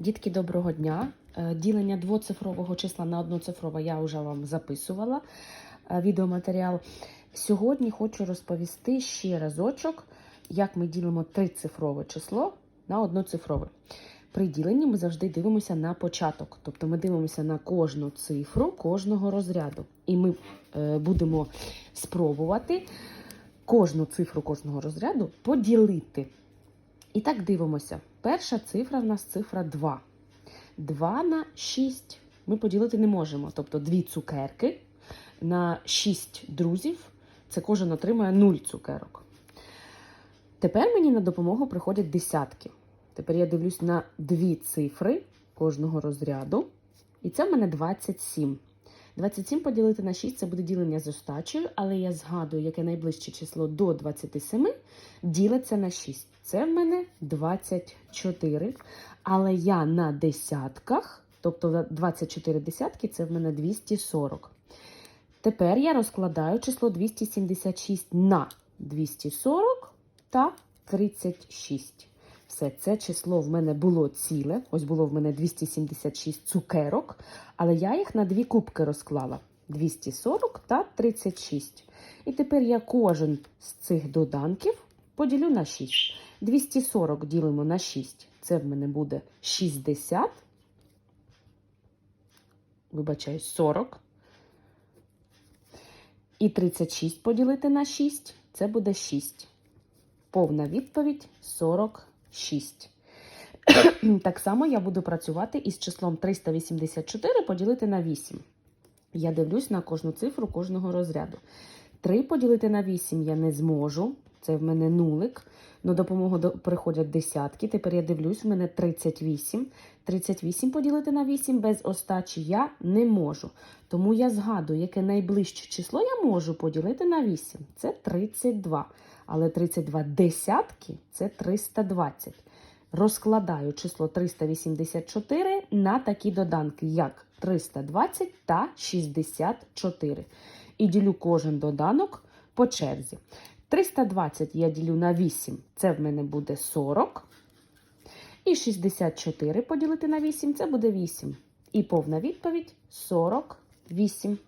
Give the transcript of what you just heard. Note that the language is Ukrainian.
Дітки, доброго дня. Е, Ділення двоцифрового числа на одноцифрове я вже вам записувала е, відеоматеріал. Сьогодні хочу розповісти ще разочок, як ми ділимо трицифрове число на одноцифрове. При діленні ми завжди дивимося на початок, тобто ми дивимося на кожну цифру кожного розряду. І ми е, будемо спробувати кожну цифру кожного розряду поділити. І так дивимося. Перша цифра в нас цифра 2. 2 на 6 ми поділити не можемо. Тобто дві цукерки на 6 друзів. Це кожен отримує 0 цукерок. Тепер мені на допомогу приходять десятки. Тепер я дивлюсь на дві цифри кожного розряду. І це в мене 27. 27 поділити на 6 це буде ділення з остачею, але я згадую, яке найближче число до 27 ділиться на 6. Це в мене 24. Але я на десятках, тобто 24 десятки, це в мене 240. Тепер я розкладаю число 276 на 240 та 36. Все це число в мене було ціле. Ось було в мене 276 цукерок, але я їх на дві кубки розклала: 240 та 36. І тепер я кожен з цих доданків поділю на 6. 240 ділимо на 6. Це в мене буде 60. Вибачаю, 40. І 36 поділити на 6. Це буде 6. Повна відповідь 46. Так само я буду працювати із числом 384 поділити на 8. Я дивлюсь на кожну цифру кожного розряду. 3 поділити на 8 я не зможу. Це в мене нулик. На допомогу приходять десятки. Тепер я дивлюсь, в мене 38. 38 поділити на 8 без остачі я не можу. Тому я згадую, яке найближче число я можу поділити на 8. Це 32. Але 32 десятки це 320. Розкладаю число 384 на такі доданки, як 320 та 64. І ділю кожен доданок по черзі. 320 я ділю на 8, це в мене буде 40. І 64 поділити на 8 це буде 8. І повна відповідь 48.